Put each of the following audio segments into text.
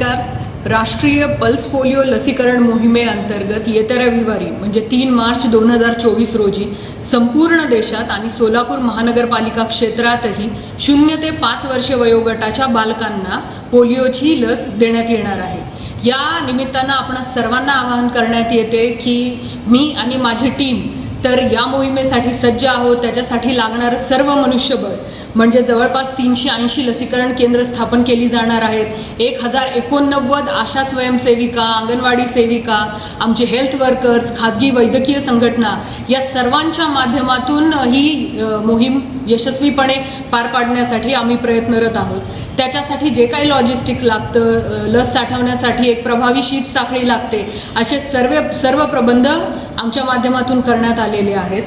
नमस्कार. राष्ट्रीय pulse polio लसीकरण मोहिमेअंतर्गत येत्या रविवारी म्हणजे तीन मार्च दोन हजार चोवीस रोजी संपूर्ण देशात आणि सोलापूर महानगरपालिका क्षेत्रातही शून्य ते पाच वर्षे वयोगटाच्या बालकांना पोलिओची लस देण्यात येणार आहे. या निमित्तानं आपण सर्वांना आवाहन करण्यात येते की मी आणि माझी टीम तर या मोहिमेसाठी सज्ज आहोत. त्याच्यासाठी लागणारं सर्व मनुष्यबळ. म्हणजे जवळपास तीनशे ऐंशी लसीकरण केंद्र स्थापन केली जाणार आहेत. एक हजार एकोणनव्वद आशा स्वयंसेविका अंगणवाडी सेविका आमचे हेल्थ वर्कर्स खाजगी वैद्यकीय संघटना या सर्वांच्या माध्यमातून ही मोहीम यशस्वीपणे पार पाडण्यासाठी आम्ही प्रयत्नरत आहोत. त्याच्यासाठी जे काही लॉजिस्टिक लागतं लस साठवण्यासाठी एक प्रभावी शीत साखळी लागते असे सर्व सर्व प्रबंध आमच्या माध्यमातून करण्यात आलेले आहेत.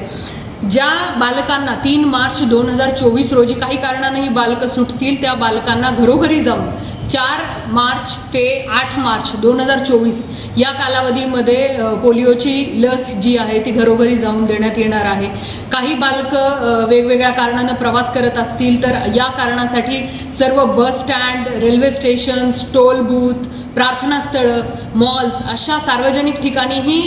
ज्या बालकांना तीन मार्च दोन हजार चोवीस रोजी काही कारणानेही बालकं सुटतील त्या बालकांना घरोघरी जाऊन चार मार्च ते आठ मार्च दोन हजार चोवीस या कालावधीमध्ये पोलिओची लस जी आहे ती घरोघरी जाऊन देण्यात येणार आहे. काही बालकं वेगवेगळ्या कारणानं प्रवास करत असतील तर या कारणासाठी सर्व bus stand railway stations toll booth प्रार्थनास्थळं मॉल्स अशा सार्वजनिक ठिकाणीही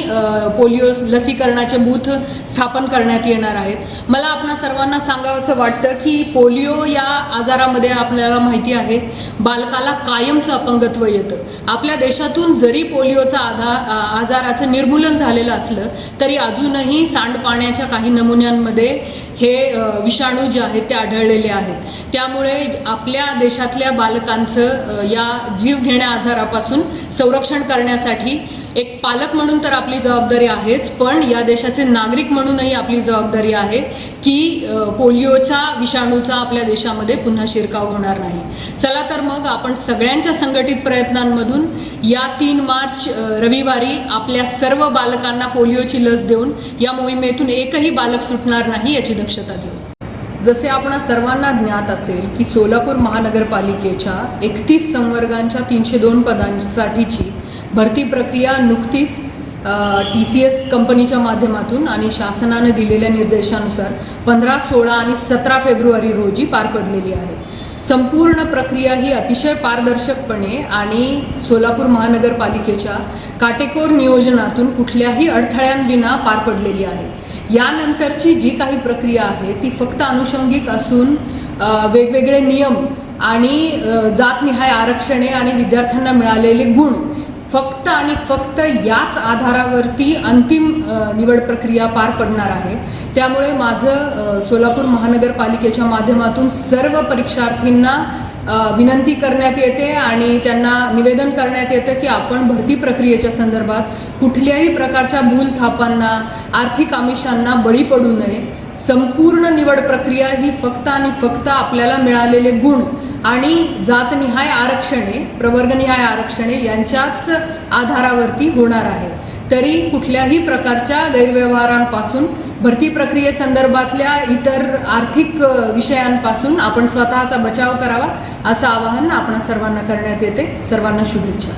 पोलिओ लसीकरणाचे बूथ स्थापन करण्यात येणार आहेत. मला आपणा सर्वांना सांगावंसं वाटतं की पोलिओ या आजारामध्ये आपल्याला माहिती आहे बालकाला कायमचं अपंगत्व येतं. आपल्या देशातून जरी पोलिओचा आधा आजाराचं निर्मूलन झालेलं असलं तरी अजूनही सांडपाण्याच्या काही नमुन्यांमध्ये हे विषाणू जे आहेत ते आढळलेले आहेत. त्यामुळे आपल्या देशातल्या बालकांचं या जीवघेण्या आजारापासून संरक्षण करण्यासाठी एक पालक म्हणून तर आपली जबाबदारी आहेच पण या देशाचे नागरिक म्हणूनही आपली जबाबदारी आहे की पोलिओच्या विषाणूचा आपल्या देशामध्ये पुन्हा शिरकाव होणार नाही. चला तर मग आपण सगळ्यांच्या संघटित प्रयत्नांमधून या तीन मार्च रविवारी आपल्या सर्व बालकांना पोलिओची लस देऊन या मोहिमेतून एकही बालक सुटणार नाही याची दक्षता घेऊ. जसे आपण सर्वांना ज्ञात असेल की सोलापूर महानगरपालिकेच्या एकतीस संवर्गांच्या तीनशे दोन पदांसाठीची भरती प्रक्रिया नुकतीच टी सी एस कंपनीच्या माध्यमातून आणि शासनानं दिलेल्या निर्देशानुसार पंधरा सोळा आणि सतरा फेब्रुवारी रोजी पार पडलेली आहे. संपूर्ण प्रक्रिया ही अतिशय पारदर्शकपणे आणि सोलापूर महानगरपालिकेच्या काटेकोर नियोजनातून कुठल्याही अडथळ्यांविना पार पडलेली आहे. यानंतरची जी काही प्रक्रिया आहे ती फक्त अनुषंगिक असून वेगवेगळे नियम आणि जातनिहाय आरक्षणे आणि विद्यार्थ्यांना मिळालेले गुण फक्त आणि फक्त याच आधारावरती अंतिम निवड प्रक्रिया पार पडणार आहे. त्यामुळे माझं सोलापूर महानगरपालिकेच्या माध्यमातून सर्व परीक्षार्थींना विनंती करण्यात येते आणि त्यांना निवेदन करण्यात येतं की आपण भरती प्रक्रियेच्या संदर्भात कुठल्याही प्रकारच्या भूल थापांना आर्थिक आमिषांना बळी पडू नये. संपूर्ण निवड प्रक्रिया ही फक्त आणि फक्त आपल्याला मिळालेले गुण आणि जातनिहाय आरक्षणे प्रवर्गनिहाय आरक्षणे यांच्याच आधारावरती होणार आहे. तरी कुठल्याही प्रकारच्या गैरव्यवहारांपासून भरती प्रक्रियेसंदर्भातल्या इतर आर्थिक विषयांपासून आपण स्वतःचा बचाव करावा असं आवाहन आपण सर्वांना करण्यात येते. सर्वांना शुभेच्छा.